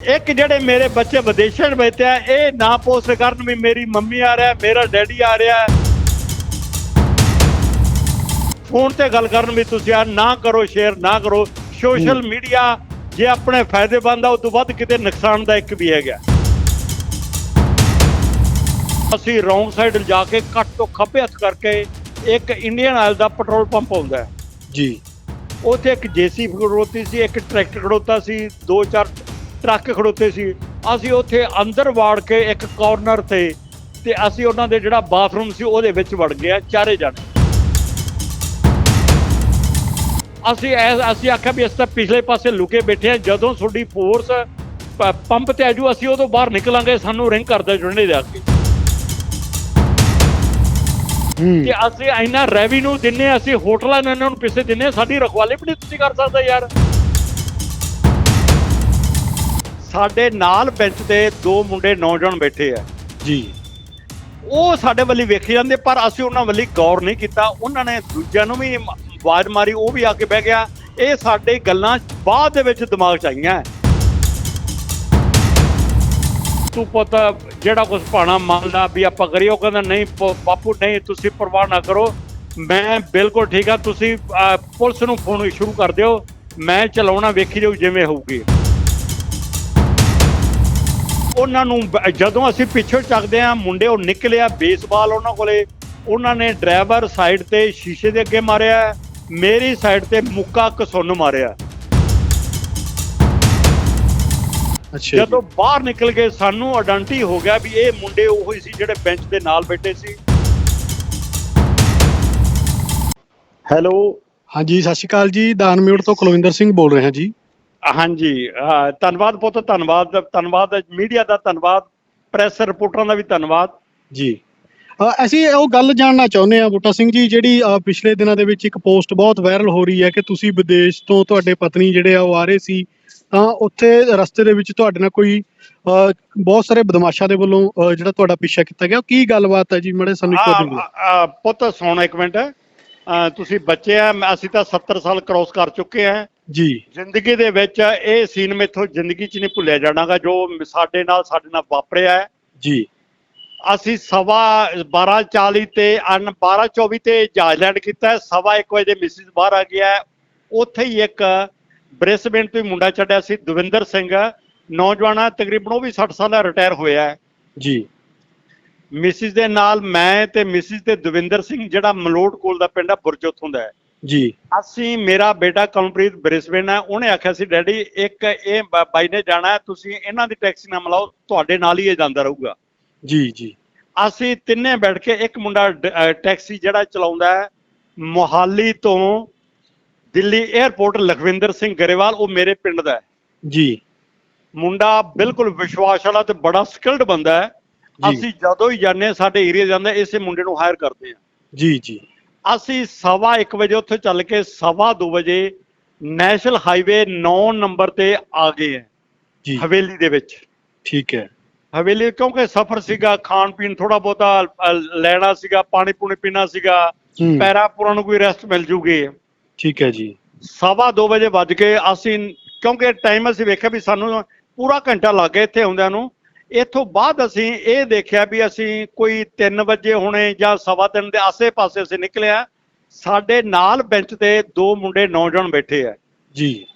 ਇੱਕ ਜਿਹੜੇ ਮੇਰੇ ਬੱਚੇ ਵਿਦੇਸ਼ਾਂ ਵਿੱਚ ਆ ਇਹ ਨਾ ਪੋਸਟ ਕਰਨ ਵੀ ਮੇਰੀ ਮੰਮੀ ਆ ਰਿਹਾ ਮੇਰਾ ਡੈਡੀ ਆ ਰਿਹਾ। ਫੋਨ ਤੇ ਗੱਲ ਕਰਨ ਵੀ ਤੁਸੀਂ ਆ ਨਾ ਕਰੋ ਸ਼ੇਅਰ ਨਾ ਕਰੋ। ਸੋਸ਼ਲ ਮੀਡੀਆ ਜੇ ਆਪਣੇ ਫਾਇਦੇਮੰਦ ਆ ਉਸ ਤੋਂ ਵੱਧ ਕਿਤੇ ਨੁਕਸਾਨਦਾਇਕ ਵੀ ਹੈਗਾ। ਅਸੀਂ ਰੌਂਗ ਸਾਈਡ ਜਾ ਕੇ ਕੱਟ ਤੋਂ ਖੱਬੇ ਹੱਥ ਕਰਕੇ ਇੱਕ ਇੰਡੀਅਨ ਆਇਲ ਦਾ ਪੈਟਰੋਲ ਪੰਪ ਆਉਂਦਾ ਹੈ। ਜੀ। ਉੱਥੇ ਇੱਕ ਜੇਸੀ ਖੜੋਤੀ ਸੀ ਇੱਕ ਟਰੈਕਟਰ ਖੜੋਤਾ ਸੀ ਦੋ ਚਾਰ ਟਰੱਕ ਖੜੋਤੇ ਸੀ। ਅਸੀਂ ਉੱਥੇ ਅੰਦਰ ਵਾੜ ਕੇ ਇੱਕ ਕਾਰਨਰ ਤੇ ਤੇ ਅਸੀਂ ਉਹਨਾਂ ਦੇ ਜਿਹੜਾ ਬਾਥਰੂਮ ਸੀ ਉਹਦੇ ਵਿੱਚ ਵੜ ਗਏ ਚਾਰੇ ਜਣੇ। ਅਸੀਂ ਅਸੀਂ ਆਖਿਆ ਵੀ ਅਸੀਂ ਤਾਂ ਪਿਛਲੇ ਪਾਸੇ ਲੁਕੇ ਬੈਠੇ ਆ ਜਦੋਂ ਤੁਹਾਡੀ ਫੋਰਸ ਪੰਪ ਤੇ ਆਜੂ ਅਸੀਂ ਉਦੋਂ ਬਾਹਰ ਨਿਕਲਾਂਗੇ ਸਾਨੂੰ ਰਿੰਗ ਕਰਦੇ ਜੁੜਨੇ ਦੇ ਕੇ ਹੂੰ। ਕਿ ਅਸੀਂ ਇੰਨਾ ਰੈਵਨਿਊ ਦਿੰਨੇ ਅਸੀਂ ਹੋਟਲਾਂ ਨੂੰ ਇਹਨਾਂ ਨੂੰ ਪੈਸੇ ਦਿੰਨੇ ਸਾਡੀ ਰਖਵਾਲੀ ਵੀ ਨਹੀਂ ਤੁਸੀਂ ਕਰ ਸਕਦੇ ਯਾਰ। ਸਾਡੇ ਨਾਲ ਬੈਂਚ ਤੇ ਦੋ ਮੁੰਡੇ ਨੌਜਵਾਨ ਬੈਠੇ ਆ। ਜੀ। ਉਹ ਸਾਡੇ ਵੱਲ ਵੇਖੀ ਜਾਂਦੇ ਪਰ ਅਸੀਂ ਉਹਨਾਂ ਵੱਲ ਗੌਰ ਨਹੀਂ ਕੀਤਾ। ਉਹਨਾਂ ਨੇ ਦੂਜਿਆਂ ਨੂੰ ਵੀ ਆਵਾਜ਼ ਮਾਰੀ ਉਹ ਵੀ ਆ ਕੇ ਬਹਿ ਗਿਆ। ਇਹ ਸਾਡੇ ਗੱਲਾਂ ਬਾਅਦ ਦੇ ਵਿੱਚ ਦਿਮਾਗ 'ਚ ਆਈਆਂ। ਤੂੰ ਪੁੱਤ ਜਿਹੜਾ ਕੁਝ ਪਾਣਾ ਮੰਨਦਾ ਵੀ ਆਪਾਂ ਉਹ ਕਹਿੰਦਾ ਨਹੀਂ ਬਾਪੂ ਨਹੀਂ ਤੁਸੀਂ ਪਰਵਾਹ ਨਾ ਕਰੋ। ਮੈਂ ਬਿਲਕੁਲ ਠੀਕ ਆ। ਤੁਸੀਂ ਪੁਲਿਸ ਨੂੰ ਫੋਨ ਸ਼ੁਰੂ ਕਰ ਦਿਓ। ਮੈਂ ਚਲਾਉਣਾ ਵੇਖੀ ਜਾਊ ਜਿਵੇਂ ਹੋਊਗੀ। ਉਹਨਾਂ ਨੂੰ ਬ- ਜਦੋਂ ਅਸੀਂ ਪਿੱਛੋਂ ਚੱਕਦੇ ਆ ਮੁੰਡੇ ਉਹ ਨਿਕਲਿਆ ਬੇਸਬਾਲ ਉਹਨਾਂ ਕੋਲੇ। ਉਹਨਾਂ ਨੇ ਡਰਾਈਵਰ ਸਾਈਡ ਤੇ ਸ਼ੀਸ਼ੇ ਦੇ ਅੱਗੇ ਮਾਰਿਆ ਮੇਰੀ ਸਾਈਡ ਤੇ ਮੁੱਕਾ ਕਸੁੰਨ ਮਾਰਿਆ। ਅੱਛਾ ਜਦੋਂ ਬਾਹਰ ਨਿਕਲ ਕੇ ਸਾਨੂੰ ਆਇਡੈਂਟੀ ਹੋ ਗਿਆ ਵੀ ਇਹ ਮੁੰਡੇ ਉਹੋ ਹੀ ਸੀ ਜਿਹੜੇ ਬੈਂਚ ਦੇ ਨਾਲ ਬੈਠੇ ਸੀ। ਹੈਲੋ। ਹਾਂਜੀ ਸਤਿ ਸ਼੍ਰੀ ਅਕਾਲ ਜੀ। ਦਾਨਮਿਊਟ ਤੋਂ ਕੁਲਵਿੰਦਰ ਸਿੰਘ ਬੋਲ ਰਹੇ ਹਾਂ ਜੀ। ਹਾਂਜੀ ਧੰਨਵਾਦ ਪੁੱਤ ਧੰਨਵਾਦ ਧੰਨਵਾਦ ਮੀਡੀਆ ਦਾ ਧੰਨਵਾਦ ਪ੍ਰੈਸ ਰਿਪੋਰਟਰਾਂ ਦਾ ਵੀ ਧੰਨਵਾਦ। ਜੀ। ਅਸੀਂ ਉਹ ਗੱਲ ਜਾਣਨਾ ਚਾਹੁੰਦੇ ਹਾਂ ਬੂਟਾ ਸਿੰਘ ਜੀ ਜਿਹੜੀ ਪਿਛਲੇ ਦਿਨਾਂ ਦੇ ਵਿੱਚ ਇੱਕ ਪੋਸਟ ਬਹੁਤ ਵਾਇਰਲ ਹੋ ਰਹੀ ਹੈ ਕਿ ਤੁਸੀਂ ਵਿਦੇਸ਼ ਤੋਂ ਤੁਹਾਡੇ ਪਤਨੀ ਜਿਹੜੇ ਆ ਉਹ ਆ ਰਹੇ ਸੀ ਤਾਂ ਉੱਥੇ ਰਸਤੇ ਦੇ ਵਿੱਚ ਤੁਹਾਡੇ ਨਾਲ ਕੋਈ ਬਹੁਤ ਸਾਰੇ ਬਦਮਾਸ਼ਾਂ ਦੇ ਵੱਲੋਂ ਜਿਹੜਾ ਤੁਹਾਡਾ ਪਿੱਛਾ ਕੀਤਾ ਗਿਆ ਕੀ ਗੱਲਬਾਤ ਹੈ ਜੀ? ਮੜੇ ਸਾਨੂੰ ਇੱਕ। ਆ- ਆ- ਪੁੱਤ ਸੁਣ ਇੱਕ ਮਿੰਟ। ਅਹ ਤੁਸੀਂ ਬੱਚੇ ਆ ਮੈਂ- ਅਸੀਂ ਤਾਂ 70 ਸਾਲ ਕ੍ਰੋਸ ਕਰ ਚੁੱਕੇ ਆ। ਜੀ। ਜ਼ਿੰਦਗੀ ਦੇ ਵਿੱਚ ਇਹ ਸੀਨ ਮੇਥੋਂ ਜ਼ਿੰਦਗੀ 'ਚ ਨਹੀਂ ਭੁੱਲਿਆ ਜਾਣਾਗਾ ਜੋ ਸਾਡੇ ਨਾਲ ਸਾਡੇ ਨਾਲ ਵਾਪਰਿਆ ਹੈ। ਜੀ। ਅਸੀਂ ਸਵਾ 12:40 ਤੇ ਅਨ 12:24 ਤੇ ਜਹਾਜ਼ ਲੈਂਡ ਕੀਤਾ ਹੈ। ਸਵਾ 1 ਵਜੇ ਮਿਸਿਸ ਬਾਹਰ ਆ ਗਿਆ ਹੈ। ਉੱਥੇ ਹੀ ਇੱਕ ਬ੍ਰਿਸਬੇਨ ਤੋਂ ਹੀ ਮੁੰਡਾ ਛੱਡਿਆ ਸੀ ਦਵਿੰਦਰ ਸਿੰਘ। ਨੌਜਵਾਨ ਤਕਰੀਬਨ ਉਹ ਵੀ 60 ਸਾਲ ਦਾ ਰਿਟਾਇਰ ਹੋਇਆ ਹੈ। ਜੀ। ਮਿਸਿਸ ਦੇ ਨਾਲ ਮੈਂ ਤੇ ਮਿਸਿਸ ਤੇ ਦਵਿੰਦਰ ਸਿੰਘ ਜਿਹੜਾ ਮਲੋਟ ਕੋਲ ਦਾ ਪਿੰਡ ਆ ਬੁਰਜ ਉੱਥੋਂ ਦਾ ਹੈ। ਜੀ। ਅਸੀਂ ਮੇਰਾ ਬੇਟਾ ਕਮਲਪ੍ਰੀਤ ਬ੍ਰਿਸਬੇਨ ਹੈ ਉਹਨੇ ਆਖਿਆ ਸੀ ਡੈਡੀ ਇੱਕ ਇਹ ਬਾਈ ਨੇ ਜਾਣਾ ਤੁਸੀਂ ਇਹਨਾਂ ਦੀ ਟੈਕਸੀ ਨਾ ਮਿਲਾਓ ਤੁਹਾਡੇ ਨਾਲ ਹੀ ਇਹ ਜਾਂਦਾ ਰਹੂਗਾ। ਜੀ ਜੀ। ਅਸੀਂ ਤਿੰਨੇ ਬੈਠ ਕੇ ਇੱਕ ਮੁੰਡਾ ਟੈਕਸੀ ਜਿਹੜਾ ਚਲਾਉਂਦਾ ਹੈ ਮੋਹਾਲੀ ਤੋਂ ਦਿੱਲੀ 에ਅਰਪੋਰਟ ਲਖਵਿੰਦਰ ਸਿੰਘ ਗਰੇਵਾਲ ਉਹ ਮੇਰੇ ਪਿੰਡ ਦਾ ਹੈ। ਜੀ। ਮੁੰਡਾ ਬਿਲਕੁਲ ਵਿਸ਼ਵਾਸ ਵਾਲਾ ਤੇ ਬੜਾ ਸਕਿਲਡ ਬੰਦਾ ਹੈ। ਅਸੀਂ ਜਦੋਂ ਹੀ ਜਾਂਦੇ ਸਾਡੇ ਏਰੀਆ ਜਾਂਦੇ ਇਸੇ ਮੁੰਡੇ ਨੂੰ ਹਾਇਰ ਕਰਦੇ ਹਾਂ। ਜੀ ਜੀ। ਅਸੀਂ ਸਵਾ 1 ਵਜੇ ਉੱਥੇ ਚੱਲ ਕੇ ਸਵਾ 2 ਵਜੇ ਨੈਸ਼ਨਲ ਹਾਈਵੇ 9 ਨੰਬਰ ਤੇ ਆ ਗਏ ਹੈ ਜੀ। ਹਵੇਲੀ ਦੇ ਵਿੱਚ। ਠੀਕ ਹੈ। ਹਵੇਲੀ ਕਿਉਂਕਿ ਸਫ਼ਰ ਸੀਗਾ ਖਾਣ ਪੀਣ ਥੋੜਾ ਬਹੁਤਾ ਲੈਣਾ ਸੀਗਾ ਪਾਣੀ ਪੂਣੀ ਪੀਣਾ ਸੀਗਾ ਪੈਰਾਂ ਪੁਰਾਂ ਨੂੰ ਕੋਈ ਰੈਸਟ ਮਿਲ ਜੂਗੀ। ਠੀਕ ਹੈ ਜੀ। ਸਵਾ 2 ਵਜੇ ਵੱਜ ਕੇ ਅਸੀਂ ਕਿਉਂਕਿ ਟਾਈਮ ਅਸੀਂ ਵੇਖਿਆ ਵੀ ਸਾਨੂੰ ਪੂਰਾ ਘੰਟਾ ਲੱਗ ਗਿਆ ਇੱਥੇ ਆਉਂਦਿਆਂ ਨੂੰ ਇੱਥੋਂ ਬਾਅਦ ਅਸੀਂ ਇਹ ਦੇਖਿਆ ਵੀ ਅਸੀਂ ਕੋਈ 3 ਵਜੇ ਹੋਣੇ ਜਾਂ ਸਵਾ ਤਿੰਨ ਦੇ ਆਸੇ-ਪਾਸੇ ਅਸੀਂ ਨਿਕਲਿਆ। ਸਾਡੇ ਨਾਲ ਬੈਂਚ ਤੇ ਦੋ ਮੁੰਡੇ ਨੌਜਵਾਨ ਬੈਠੇ ਆ। ਜੀ।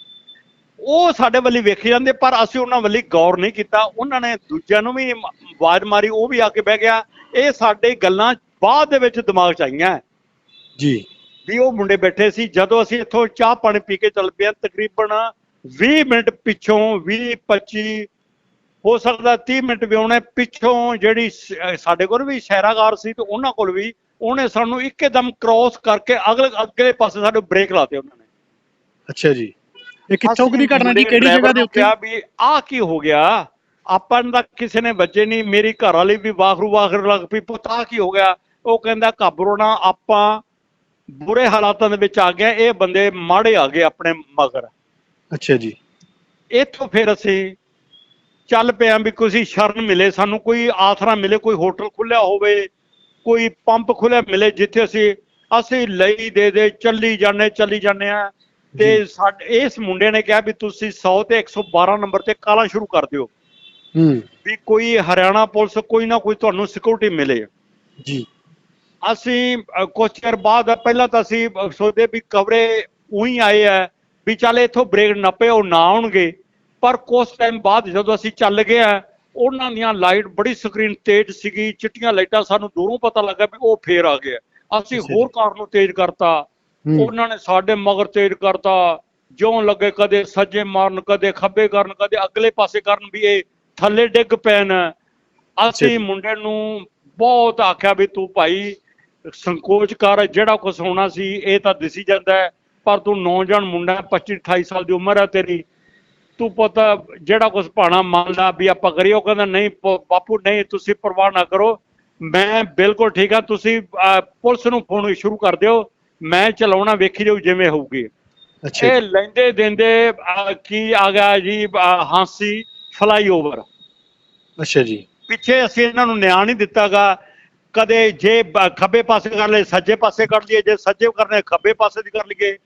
ਉਹ ਸਾਡੇ ਵੱਲ ਵੇਖੀ ਜਾਂਦੇ ਪਰ ਅਸੀਂ ਉਹਨਾਂ ਵੱਲ ਗੌਰ ਨਹੀਂ ਕੀਤਾ। ਉਹਨਾਂ ਨੇ ਦੂਜਿਆਂ ਨੂੰ ਵੀ ਆਵਾਜ਼ ਮਾਰੀ ਉਹ ਵੀ ਆ ਕੇ ਬਹਿ ਗਿਆ। ਇਹ ਸਾਡੇ ਗੱਲਾਂ ਬਾਅਦ ਦੇ ਵਿੱਚ ਦਿਮਾਗ 'ਚ ਆਈਆਂ। ਜੀ। ਵੀ ਉਹ ਮੁੰਡੇ ਬੈਠੇ ਸੀ। ਜਦੋਂ ਅਸੀਂ ਇੱਥੋਂ ਚਾਹ ਪਾਣੀ ਪੀ ਕੇ ਚੱਲ ਪਏ ਤਕਰੀਬਨ 20 ਮਿੰਟ ਪਿੱਛੋਂ 20 25 ਹੋ ਸਕਦਾ 30 ਮਿੰਟ ਵੀ ਆਉਣੇ ਪਿੱਛੋਂ ਜਿਹੜੀ ਸਾਡੇ ਕੋਲ ਵੀ ਸ਼ਹਿਰਾਗਾਰ ਸੀ ਤੇ ਉਹਨਾਂ ਕੋਲ ਵੀ ਉਹਨੇ ਸਾਨੂੰ ਇੱਕਦਮ ਕ੍ਰਾਸ ਕਰਕੇ ਅਗਲੇ ਅਗਲੇ ਪਾਸੇ ਸਾਡੇ ਬ੍ਰੇਕ ਲਾਤੇ ਉਹਨਾਂ ਨੇ। ਅੱਛਾ ਜੀ। ਇਹ ਕਿੱਥੋਂ ਦੀ ਘਟਨਾ ਮੁੰਡੇ ਕਿਹੜੀ ਜਗ੍ਹਾ ਦੇ ਉੱਤੇ? ਕਿਹਾ ਵੀ ਆਹ ਕੀ ਹੋ ਗਿਆ? ਆਪਾਂ ਤਾਂ ਕਿਸੇ ਨੇ ਬੱਚੇ ਨਹੀਂ। ਮੇਰੀ ਘਰ ਵਾਲੀ ਵੀ ਵਾਖਰੂ ਵਾਖਰ ਲੱਗ ਪਈ ਪੁੱਤ ਕੀ ਹੋ ਗਿਆ? ਉਹ ਕਹਿੰਦਾ ਘਬਰੋ ਨਾ ਆਪਾਂ ਬੁਰੇ ਹਾਲਾਤਾਂ ਦੇ ਵਿੱਚ ਆ ਗਏ ਇਹ ਬੰਦੇ ਮਾੜੇ ਆ ਗਏ ਆਪਣੇ ਮਗਰ। ਅੱਛਾ ਜੀ। ਇੱਥੋਂ ਫਿਰ ਅਸੀਂ ਚੱਲ ਪਿਆ ਵੀ ਕੋਈ ਸ਼ਰਨ ਮਿਲੇ ਸਾਨੂੰ ਕੋਈ ਆਸਰਾ ਮਿਲੇ ਕੋਈ ਹੋਟਲ ਖੁੱਲਿਆ ਹੋਵੇ ਕੋਈ ਪੰਪ ਖੁੱਲਿਆ ਮਿਲੇ ਜਿੱਥੇ ਅਸੀਂ ਅਸੀਂ ਲਈ ਦੇ ਦੇ ਚੱਲੀ ਜਾਂਦੇ ਚੱਲੀ ਜਾਂਦੇ ਆ ਤੇ ਸਾਡੇ ਇਸ ਮੁੰਡੇ ਨੇ ਕਿਹਾ ਵੀ ਤੁਸੀਂ 100 ਤੇ 112 ਨੰਬਰ ਤੇ ਕਾਲਾਂ ਸ਼ੁਰੂ ਕਰ ਦਿਓ। ਹੂੰ। ਵੀ ਕੋਈ ਹਰਿਆਣਾ ਪੁਲਿਸ ਕੋਈ ਨਾ ਕੋਈ ਤੁਹਾਨੂੰ ਸਿਕਿਉਰਿਟੀ ਮਿਲੇ। ਜੀ। ਅਸੀਂ ਕੁਛ ਚਿਰ ਬਾਅਦ ਪਹਿਲਾਂ ਤਾਂ ਅਸੀਂ ਸੋਚਦੇ ਵੀ ਕਵਰੇ ਉਹੀ ਆਏ ਆ ਵੀ ਚੱਲ ਇੱਥੋਂ ਬ੍ਰੇਕ ਨੱਪੇ ਉਹ ਨਾ ਆਉਣਗੇ। ਪਰ ਕੁਛ ਟਾਈਮ ਬਾਅਦ ਜਦੋਂ ਅਸੀਂ ਚੱਲ ਗਏ ਆ ਉਹਨਾਂ ਦੀਆਂ ਲਾਈਟ ਬੜੀ ਸਕਰੀਨ ਤੇਜ਼ ਸੀਗੀ ਚਿੱਟੀਆਂ ਲਾਈਟਾਂ ਸਾਨੂੰ ਦੂਰੋਂ ਪਤਾ ਲੱਗਾ ਵੀ ਉਹ ਫੇਰ ਆ ਗਏ ਆ। ਅਸੀਂ। ਹੋਰ ਕਾਰ ਨੂੰ ਤੇਜ਼ ਕਰਤਾ ਉਹਨਾਂ ਨੇ ਸਾਡੇ ਮਗਰ ਤੇਜ਼ ਕਰਤਾ ਜਿਉਂ ਲੱਗੇ ਕਦੇ ਸੱਜੇ ਮਾਰਨ ਕਦੇ ਖੱਬੇ ਕਰਨ ਕਦੇ ਅਗਲੇ ਪਾਸੇ ਕਰਨ ਵੀ ਇਹ ਥੱਲੇ ਡਿੱਗ ਪੈਣ ਅਸੀਂ। ਮੁੰਡੇ ਨੂੰ ਬਹੁਤ ਆਖਿਆ ਵੀ ਤੂੰ ਭਾਈ ਸੰਕੋਚ ਕਰ ਜਿਹੜਾ ਕੁਝ ਹੋਣਾ ਸੀ ਇਹ ਤਾਂ ਦਿਸੀ ਜਾਂਦਾ ਪਰ ਤੂੰ ਨੌਜਵਾਨ ਮੁੰਡਾ ਹੈ, 25 28 ਸਾਲ ਦੀ ਉਮਰ ਹੈ ਤੇਰੀ ਤੂੰ ਪਤਾ ਜਿਹੜਾ ਕੁਝ ਪਾਣਾ ਮੰਨ ਲਾ ਵੀ ਆਪਾਂ ਉਹ ਕਹਿੰਦਾ ਨਹੀਂ ਬਾਪੂ ਨਹੀਂ ਤੁਸੀਂ ਪਰਵਾਹ ਨਾ ਕਰੋ। ਮੈਂ ਬਿਲਕੁਲ ਠੀਕ ਆ ਤੁਸੀਂ ਪੁਲਿਸ ਨੂੰ ਫੋਨ ਸ਼ੁਰੂ ਕਰ ਦਿਓ। ਮੈਂ ਚਲਾਉਣਾ ਵੇਖੀ ਜਾਊ ਜਿਵੇਂ ਹੋਊਗੀ। ਅੱਛਾ ਇਹ। ਲੈਂਦੇ ਦਿੰਦੇ ਕੀ ਆ ਗਿਆ ਜੀ ਹਾਂਸੀ ਫਲਾਈਓਵਰ ਅੱਛਾ ਜੀ। ਪਿੱਛੇ ਅਸੀਂ ਇਹਨਾਂ ਨੂੰ ਨਿਆਂ ਨਹੀਂ ਦਿੱਤਾਗਾ। ਕਦੇ ਜੇ ਖੱਬੇ ਪਾਸੇ ਕਰ ਲਏ ਸੱਜੇ ਪਾਸੇ ਕਰ ਲਈਏ ਜੇ ਸੱਜੇ ਕਰਨੇ ਖੱਬੇ ਪਾਸੇ ਦੀ ਕਰ ਲਈਏ।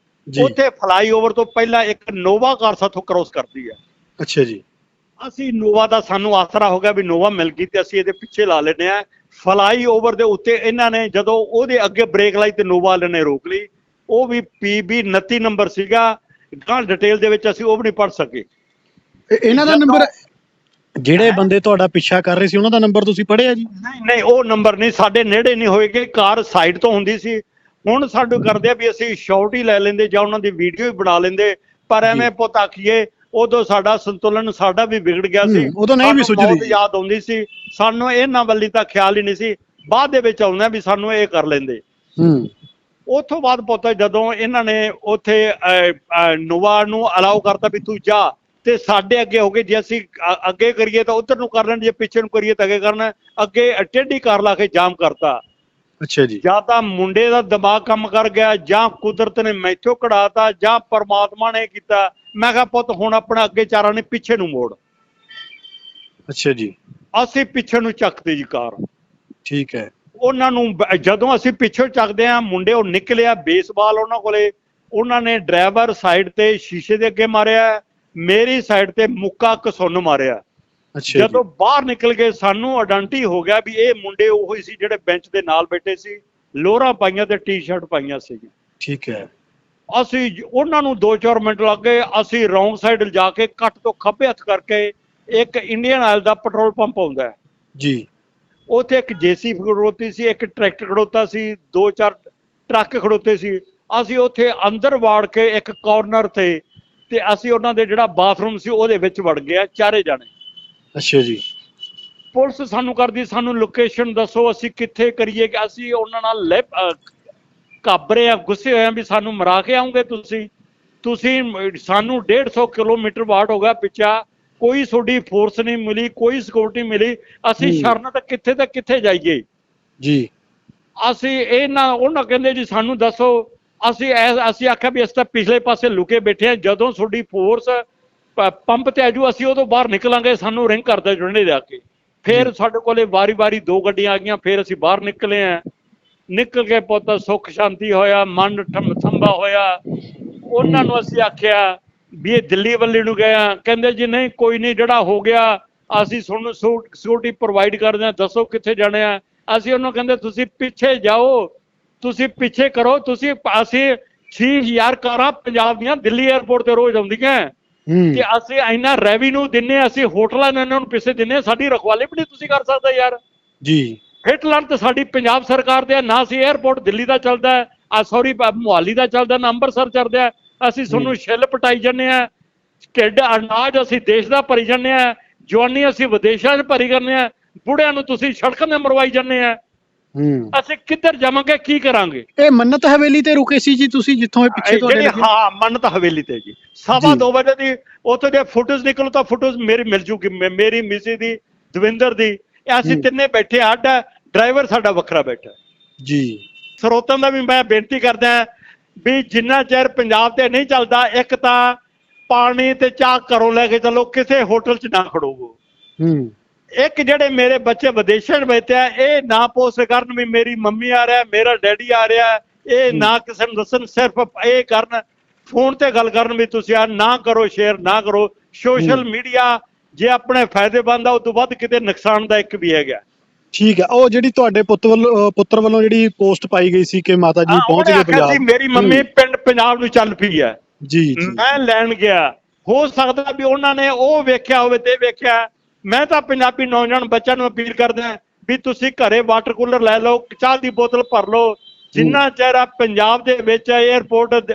ਉੱਥੇ ਫਲਾਈਓਵਰ ਤੋਂ ਪਹਿਲਾਂ ਇੱਕ ਨੋਵਾ ਕਾਰ ਸਾਥੋਂ ਕ੍ਰੋਸ ਕਰਦੀ ਹੈ। ਅੱਛਾ ਜੀ। ਅਸੀਂ ਨੋਵਾ ਦਾ ਸਾਨੂੰ ਆਸਰਾ ਹੋ ਗਿਆ ਵੀ ਨੋਵਾ ਮਿਲ ਗਈ ਤੇ ਅਸੀਂ ਇਹਦੇ ਪਿੱਛੇ ਲਾ ਲੈਨੇ ਆ ਫਲਾਈਓਵਰ ਦੇ ਉੱਤੇ ਇਹਨਾਂ ਨੇ ਜਦੋਂ ਉਹਦੇ ਅੱਗੇ ਬ੍ਰੇਕ ਲਾਈ ਤੇ ਨੋਵਾ ਵਾਲੇ ਨੇ ਰੋਕ ਲਈ। ਉਹ ਵੀ ਪੀਬੀ 29 ਨੰਬਰ ਸੀਗਾ। ਗਾਂ ਡਿਟੇਲ ਦੇ ਵਿੱਚ ਅਸੀਂ ਉਹ ਵੀ ਨਹੀਂ ਪੜ ਸਕੇ। ਇਹ- ਇਹਨਾਂ ਦਾ ਨੰਬਰ ਜਿਹੜੇ ਬੰਦੇ ਤੁਹਾਡਾ ਪਿੱਛਾ ਕਰ ਰਹੇ ਸੀ ਉਹਨਾਂ ਦਾ ਨੰਬਰ ਤੁਸੀਂ ਪੜਿਆ ਜੀ? ਨਹੀਂ ਨਹੀਂ ਉਹ ਨੰਬਰ ਨਹੀਂ ਸਾਡੇ ਨੇੜੇ ਨਹੀਂ ਹੋਏਗੇ। ਕਾਰ ਸਾਈਡ ਤੋਂ ਹੁੰਦੀ ਸੀ। ਹੁਣ ਸਾਡੇ ਕਰਦੇ ਆ ਵੀ ਅਸੀਂ ਸ਼ਾਰਟ ਹੀ ਲੈ ਲੈਂਦੇ ਜਾਂ ਉਹਨਾਂ ਦੀ ਵੀਡੀਓ ਹੀ ਬਣਾ ਲੈਂਦੇ ਪਰ ਐਵੇਂ ਪੁੱਤ ਆਖੀਏ ਉਦੋਂ ਸਾਡਾ ਸੰਤੁਲਨ ਸਾਡਾ ਵੀ ਵਿਗੜ ਗਿਆ ਸੀ। ਉਦੋਂ ਨਹੀਂ ਵੀ ਸੁੱਝਦੀ। ਯਾਦ ਆਉਂਦੀ ਸੀ। ਸਾਨੂੰ ਇਹਨਾਂ ਵੱਲੀ ਤਾਂ ਖਿਆਲ ਹੀ ਨਹੀਂ ਸੀ। ਬਾਅਦ ਦੇ ਵਿੱਚ ਆਉਂਦਾ ਵੀ ਸਾਨੂੰ ਇਹ ਕਰ ਲੈਂਦੇ। ਹੂੰ। ਉਥੋਂ ਬਾਅਦ ਪੁੱਤ ਜਦੋਂ ਇਹਨਾਂ ਨੇ ਉੱਥੇ ਨੋਵਾ ਨੂੰ ਅਲਾਉ ਕਰਤਾ ਵੀ ਤੂੰ ਜਾ ਤੇ ਸਾਡੇ ਅੱਗੇ ਹੋ ਗਏ ਜੇ ਅਸੀਂ ਅੱਗੇ ਕਰੀਏ ਤਾਂ ਉਧਰ ਨੂੰ ਕਰ ਲੈਣ ਜੇ ਪਿੱਛੇ ਨੂੰ ਕਰੀਏ ਤਾਂ ਅੱਗੇ ਕਰਨਾ। ਅੱਗੇ ਟੇਢੀ ਕਾਰ ਲਾ ਕੇ ਜਾਮ ਕਰਤਾ। ਅੱਛਾ ਜੀ। ਜਾਂ ਤਾਂ ਮੁੰਡੇ ਦਾ ਦਿਮਾਗ ਕੰਮ ਕਰ ਗਿਆ ਜਾਂ ਕੁਦਰਤ ਨੇ ਮੈਥੋਂ ਕਢਾਤਾ ਜਾਂ ਪਰਮਾਤਮਾ ਨੇ ਕੀਤਾ। ਮੈਂ ਕਿਹਾ ਪੁੱਤ ਹੁਣ ਆਪਣਾ ਅੱਗੇ ਚਾਰਾਂ ਨੇ ਪਿੱਛੇ ਨੂੰ ਮੋੜ। ਅੱਛਾ ਜੀ। ਅਸੀਂ ਪਿੱਛੇ ਨੂੰ ਚੱਕਦੇ ਜੀ ਕਾਰ। ਠੀਕ ਹੈ। ਉਹਨਾਂ ਨੂੰ ਬ- ਜਦੋਂ ਅਸੀਂ ਪਿੱਛੇ ਚੱਕਦੇ ਆ ਮੁੰਡੇ ਉਹ ਨਿਕਲਿਆ ਬੇਸਬਾਲ ਉਹਨਾਂ ਕੋਲੇ। ਉਹਨਾਂ ਨੇ ਡਰਾਈਵਰ ਸਾਈਡ ਤੇ ਸ਼ੀਸ਼ੇ ਦੇ ਅੱਗੇ ਮਾਰਿਆ। ਮੇਰੀ ਸਾਈਡ ਤੇ ਮੁੱਕਾ ਕਸੁੰਨ ਮਾਰਿਆ। ਜਦੋਂ ਬਾਹਰ ਨਿਕਲ ਗਏ ਸਾਨੂੰ ਆਇਡੈਂਟੀ ਹੋ ਗਿਆ ਵੀ ਇਹ ਮੁੰਡੇ ਉਹੀ ਸੀ ਜਿਹੜੇ ਬੈਂਚ ਦੇ ਨਾਲ ਬੈਠੇ ਸੀ ਲੋਅਰਾਂ ਪਾਈਆਂ ਤੇ ਟੀ-ਸ਼ਰਟ ਪਾਈਆਂ ਸੀ ਠੀਕ ਹੈ। ਅਸੀਂ ਉਹਨਾਂ ਨੂੰ 2-4 ਮਿੰਟ ਲੱਗ ਗਏ ਅਸੀਂ ਰੌਂਗ ਸਾਈਡ ਜਾ ਕੇ ਕੱਟ ਤੋਂ ਖੱਬੇ ਹੱਥ ਕਰਕੇ ਇੱਕ ਇੰਡੀਅਨ ਆਇਲ ਦਾ ਪੈਟਰੋਲ ਪੰਪ ਆਉਂਦਾ ਜੀ। ਉੱਥੇ ਇੱਕ ਜੇਸੀ ਖੜੋਤੀ ਸੀ ਇੱਕ ਟਰੈਕਟਰ ਖੜੋਤਾ ਸੀ ਦੋ ਚਾਰ ਟਰੱਕ ਖੜੋਤੇ ਸੀ। ਅਸੀਂ ਉੱਥੇ ਅੰਦਰ ਵਾੜ ਕੇ ਇੱਕ ਕਾਰਨਰ ਤੇ ਤੇ ਅਸੀਂ ਉਹਨਾਂ ਦੇ ਜਿਹੜਾ ਬਾਥਰੂਮ ਸੀ ਉਹਦੇ ਵਿੱਚ ਵੜ ਗਏ ਚਾਰੇ ਜਾਣੇ। ਅੱਛਾ ਜੀ। ਪੁਲਿਸ ਸਾਨੂੰ ਕਰਦੀ ਸਾਨੂੰ ਲੋਕੇਸ਼ਨ ਦੱਸੋ ਅਸੀਂ ਕਿੱਥੇ ਕਰੀਏ ਕਿ ਅਸੀਂ ਉਹਨਾਂ ਨਾਲ ਲੈ ਘਾਬਰੇ ਆ ਗੁੱਸੇ ਹੋਏ ਆ ਵੀ ਸਾਨੂੰ ਮਰਾ ਕੇ ਆਉਂਗੇ ਤੁਸੀਂ। ਤੁਸੀਂ ਸਾਨੂੰ 150 ਕਿਲੋਮੀਟਰ ਵਾਟ ਹੋ ਗਿਆ ਪਿੱਛਾ ਕੋਈ ਤੁਹਾਡੀ ਫੋਰਸ ਨਹੀਂ ਮਿਲੀ ਕੋਈ ਸਿਕਿਉਰਿਟੀ ਮਿਲੀ ਅਸੀਂ। ਸ਼ਰਨ ਤੱਕ ਕਿੱਥੇ ਤੱਕ ਕਿੱਥੇ ਜਾਈਏ। ਜੀ। ਅਸੀਂ ਇਹ ਨਾ ਉਹਨਾਂ ਕਹਿੰਦੇ ਜੀ ਸਾਨੂੰ ਦੱਸੋ ਅਸੀਂ ਅਸੀਂ ਆਖਿਆ ਵੀ ਅਸੀਂ ਤਾਂ ਪਿਛਲੇ ਪਾਸੇ ਲੁਕੇ ਬੈਠੇ ਆ ਜਦੋਂ ਤੁਹਾਡੀ ਫੋਰਸ ਪੰਪ ਤੇ ਆਜੂ ਅਸੀਂ ਉਦੋਂ ਬਾਹਰ ਨਿਕਲਾਂਗੇ ਸਾਨੂੰ ਰਿੰਗ ਕਰਦੇ ਜੁੜਨੇ ਜਾ ਕੇ। ਫਿਰ ਸਾਡੇ ਕੋਲੇ ਵਾਰੀ-ਵਾਰੀ ਦੋ ਗੱਡੀਆਂ ਆ ਗਈਆਂ ਫਿਰ ਅਸੀਂ ਬਾਹਰ ਨਿਕਲੇ ਆ। ਨਿਕਲ ਕੇ ਪੁੱਤ ਸੁੱਖ ਸ਼ਾਂਤੀ ਹੋਇਆ ਮਨ ਠੰਮ ਥੰਬਾ ਹੋਇਆ। ਉਹਨਾਂ ਨੂੰ ਅਸੀਂ ਆਖਿਆ ਵੀ ਇਹ ਦਿੱਲੀ ਵੱਲੇ ਨੂੰ ਗਏ ਆ। ਕਹਿੰਦੇ ਜੀ ਨਹੀਂ ਕੋਈ ਨਹੀਂ ਜਿਹੜਾ ਹੋ ਗਿਆ ਅਸੀਂ ਤੁਹਾਨੂੰ ਸਿਕਿਉਰਿਟੀ ਪ੍ਰੋਵਾਈਡ ਕਰਦੇ ਆ ਦੱਸੋ ਕਿੱਥੇ ਜਾਣੇ ਆ। ਅਸੀਂ ਉਹਨੂੰ ਕਹਿੰਦੇ ਤੁਸੀਂ ਪਿੱਛੇ ਜਾਓ ਤੁਸੀਂ ਪਿੱਛੇ ਕਰੋ ਤੁਸੀਂ ਅਸੀਂ 6000 ਕਾਰਾਂ ਪੰਜਾਬ ਦੀਆਂ ਦਿੱਲੀ 에ਅਰਪੋਰਟ ਤੇ ਰੋਜ਼ ਆਉਂਦੀਆਂ। ਕਿ ਅਸੀਂ ਇੰਨਾ ਰੈਵਨਿਊ ਦਿੰਨੇ ਅਸੀਂ ਹੋਟਲਾਂ ਨੂੰ ਇਹਨਾਂ ਨੂੰ ਪੈਸੇ ਦਿੰਨੇ ਸਾਡੀ ਰਖਵਾਲੀ ਵੀ ਨਹੀਂ ਤੁਸੀਂ ਕਰ ਸਕਦੇ ਯਾਰ। ਜੀ। ਹਿਟਲਰ ਤਾਂ ਸਾਡੀ ਪੰਜਾਬ ਸਰਕਾਰ ਦੇ ਨਾ ਸੀ 에ਅਰਪੋਰਟ ਦਿੱਲੀ ਦਾ ਚੱਲਦਾ ਆ ਸੌਰੀ ਮੁਹਾਲੀ ਦਾ ਚੱਲਦਾ ਨਾ ਅੰਮ੍ਰਿਤਸਰ ਚੱਲਦਾ। ਅਸੀਂ ਤੁਹਾਨੂੰ ਛਿੱਲ ਪਟਾਈ ਜੰਨੇ ਆ ਢਿੱਡ ਅਨਾਜ ਅਸੀਂ ਦੇਸ਼ ਦਾ ਭਰੀ ਜੰਨੇ ਆ ਜਵਾਨੀ ਅਸੀਂ ਵਿਦੇਸ਼ਾਂ 'ਚ ਭਰੀ ਕਰਨੇ ਆ ਬੁੜਿਆਂ ਨੂੰ ਤੁਸੀਂ ਸੜਕਾਂ ਤੇ ਮਰਵਾਈ ਜੰਨੇ ਆ। ਹੂੰ। ਅਸੀਂ ਕਿੱਧਰ ਜਾਵਾਂਗੇ ਕੀ ਕਰਾਂਗੇ? ਇਹ ਮੰਨਤ ਹਵੇਲੀ ਤੇ ਰੁਕੇ ਸੀ ਜੀ ਤੁਸੀਂ ਜਿੱਥੋਂ ਇਹ ਪਿੱਛੇ ਤੁਹਾਡੇ ਜਿਹੜੀ ਲੱਗੇ? ਹਾਂ ਮੰਨਤ ਹਵੇਲੀ ਤੇ ਜੀ। ਸਵਾ ਜੀ। ਦੋ ਵਜੇ ਦੀ ਉੱਥੇ ਦੇ ਫੋਟੋਜ਼ ਨਿਕਲੋ ਤਾਂ ਫੋਟੋਜ਼ ਮੇਰੀ ਮਿਲ ਜੂਗੀ ਮੇ- ਮੇਰੀ ਮਿਸੀ ਦੀ ਦਵਿੰਦਰ ਦੀ। ਇਹ ਅਸੀਂ ਹੂੰ। ਤਿੰਨੇ ਬੈਠੇ ਅੱਡ ਡਰਾਈਵਰ ਸਾਡਾ ਵੱਖਰਾ ਬੈਠਾ। ਜੀ। ਸਰੋਤਾਂ ਦਾ ਵੀ ਮੈਂ ਬੇਨਤੀ ਕਰਦਾ ਵੀ ਜਿੰਨਾ ਚਿਰ ਪੰਜਾਬ ਤੇ ਨਹੀਂ ਚੱਲਦਾ ਇੱਕ ਤਾਂ ਪਾਣੀ ਤੇ ਚਾਹ ਘਰੋਂ ਲੈ ਕੇ ਚੱਲੋ ਕਿਸੇ ਹੋਟਲ 'ਚ ਨਾ ਖੜੋਵੋ ਹੂੰ। ਇੱਕ ਜਿਹੜੇ ਮੇਰੇ ਬੱਚੇ ਵਿਦੇਸ਼ਾਂ 'ਚ ਬੈਠੇ ਆ ਇਹ ਨਾ ਪੋਸਟ ਕਰਨ ਵੀ ਮੇਰੀ ਮੰਮੀ ਆ ਰਿਹਾ ਮੇਰਾ ਡੈਡੀ ਆ ਰਿਹਾ ਇਹ ਨਾ ਕਿਸੇ ਨੂੰ ਦੱਸਣ ਸਿਰਫ ਇਹ ਕਰਨ ਫੋਨ ਤੇ ਗੱਲ ਕਰਨ ਵੀ ਤੁਸੀਂ ਆ ਨਾ ਕਰੋ ਸ਼ੇਅਰ ਨਾ ਕਰੋ। ਸੋਸ਼ਲ ਮੀਡੀਆ ਜੇ ਆਪਣੇ ਫਾਇਦੇਮੰਦ ਆ ਉਸ ਤੋਂ ਵੱਧ ਕਿਤੇ ਨੁਕਸਾਨਦਾਇਕ ਵੀ ਹੈਗਾ। ਠੀਕ ਹੈ ਉਹ ਜਿਹੜੀ ਤੁਹਾਡੇ ਪੁੱਤ ਵੱਲੋਂ ਪੁੱਤਰ ਵੱਲੋਂ ਜਿਹੜੀ ਪੋਸਟ ਪਾਈ ਗਈ ਸੀ ਕਿ ਮਾਤਾ ਜੀ ਪਹੁੰਚ ਗਏ ਪੰਜਾਬ। ਮੇਰੀ ਮੰਮੀ ਪਿੰਡ ਪੰਜਾਬ ਨੂੰ ਚੱਲ ਪਈ ਹੈ। ਜੀ ਜੀ। ਮੈਂ ਲੈਣ ਗਿਆ। ਹੋ ਸਕਦਾ ਵੀ ਉਹਨਾਂ ਨੇ ਉਹ ਵੇਖਿਆ ਹੋਵੇ ਤੇ ਵੇਖਿਆ। ਮੈਂ ਤਾਂ ਪੰਜਾਬੀ ਨੌਜਵਾਨ ਬੱਚਿਆਂ ਨੂੰ ਅਪੀਲ ਕਰਦਾ ਵੀ ਤੁਸੀਂ ਘਰੇ ਵਾਟਰ ਕੂਲਰ ਲੈ ਲਓ ਚਾਹ ਦੀ ਬੋਤਲ ਭਰ ਲਓ। ਜਿੰਨਾ ਚਿਹਰਾ ਪੰਜਾਬ ਦੇ ਵਿੱਚ 에ਅਰਪੋਰਟ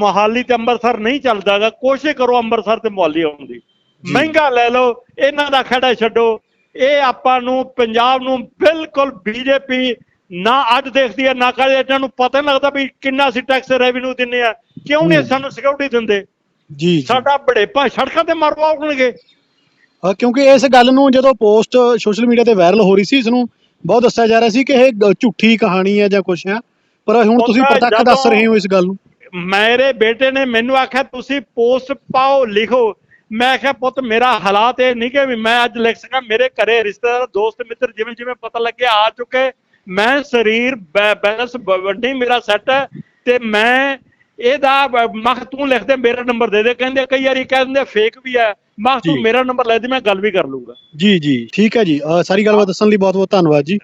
ਮੋਹਾਲੀ ਤੇ ਅੰਮ੍ਰਿਤਸਰ ਨਹੀਂ ਚੱਲਦਾਗਾ ਕੋਸ਼ਿਸ਼ ਕਰੋ ਅੰਮ੍ਰਿਤਸਰ ਤੇ ਮੋਹਾਲੀ ਆਉਣ ਦੀ। ਮਹਿੰਗਾ ਲੈ ਲਓ ਇਹਨਾਂ ਦਾ ਖੜਾ ਛੱਡੋ। ਇਹ ਆਪਾਂ ਨੂੰ ਪੰਜਾਬ ਨੂੰ ਬਿਲਕੁਲ ਬੀਜੇਪੀ ਨਾ ਅੱਜ ਦੇਖਦੀ ਹੈ ਨਾ ਕੱਲ੍ਹ। ਇਹਨਾਂ ਨੂੰ ਪਤਾ ਨਹੀਂ ਲੱਗਦਾ ਵੀ ਕਿੰਨਾ ਅਸੀਂ ਟੈਕਸ ਰੈਵਨਿਊ ਦਿੰਨੇ ਆ ਕਿਉਂ ਨਹੀਂ। ਸਾਨੂੰ ਸਿਕਿਉਰਿਟੀ ਦਿੰਦੇ? ਜੀ ਸਾਡਾ ਬੜੇਪਾ ਸੜਕਾਂ ਤੇ ਮਰਵਾਉਣਗੇ ਕਿਉਂਕਿ ਇਸ ਗੱਲ ਨੂੰ ਜਦੋਂ ਪੋਸਟ ਸੋਸ਼ਲ ਮੀਡੀਆ ਤੇ ਵਾਇਰਲ ਹੋ ਰਹੀ ਸੀ ਇਸ ਨੂੰ ਬਹੁਤ ਦੱਸਿਆ ਜਾ ਰਿਹਾ ਸੀ ਕਿ ਇਹ ਝੂਠੀ ਕਹਾਣੀ ਹੈ ਜਾਂ ਕੁਛ ਹੈ। ਪਰ ਹੁਣ ਤੁਸੀਂ ਪ੍ਰਤੱਖ ਦੱਸ ਰਹੇ ਹੋ ਇਸ ਗੱਲ ਨੂੰ। ਮੇਰੇ ਬੇਟੇ ਨੇ ਮੈਨੂੰ ਆਖਿਆ ਤੁਸੀਂ ਪੋਸਟ ਪਾਓ ਲਿਖੋ। ਮੈਂ ਆਖਿਆ ਪੁੱਤ ਮੇਰਾ ਹਾਲਾਤ ਇਹ ਨਹੀਂ ਕਿ ਵੀ ਮੈਂ ਅੱਜ ਲਿਖ ਸਕਾਂ। ਮੇਰੇ ਘਰੇ ਰਿਸ਼ਤੇਦਾਰ ਦੋਸਤ ਮਿੱਤਰ ਜਿਵੇਂ ਜਿਵੇਂ ਪਤਾ ਲੱਗਿਆ ਆ ਚੁੱਕੇ। ਮੈਂ ਸਰੀਰ ਬੈਲੈਂਸ ਵੱਡੀ ਮੇਰਾ ਸੈੱਟ ਹੈ ਤੇ ਮੈਂ ਇਹਦਾ ਬ- ਮੈਂ ਕਿਹਾ ਤੂੰ ਲਿਖ ਦੇ ਮੇਰਾ ਨੰਬਰ ਦੇ ਦੇ। ਕਹਿੰਦੇ ਕਈ ਵਾਰੀ ਕਹਿ ਦਿੰਦੇ ਫੇਕ ਵੀ ਹੈ। ਮੈਂ ਕਿਹਾ ਜੀ। ਤੂੰ ਮੇਰਾ ਨੰਬਰ ਲੈ ਦੇ ਮੈਂ ਗੱਲ ਵੀ ਕਰ ਲੂੰਗਾ। ਜੀ ਜੀ। ਠੀਕ ਹੈ ਜੀ। ਅ, ਸਾਰੀ ਗੱਲਬਾਤ ਦੱਸਣ ਲਈ ਬਹੁਤ ਬਹੁਤ ਧੰਨਵਾਦ ਜੀ।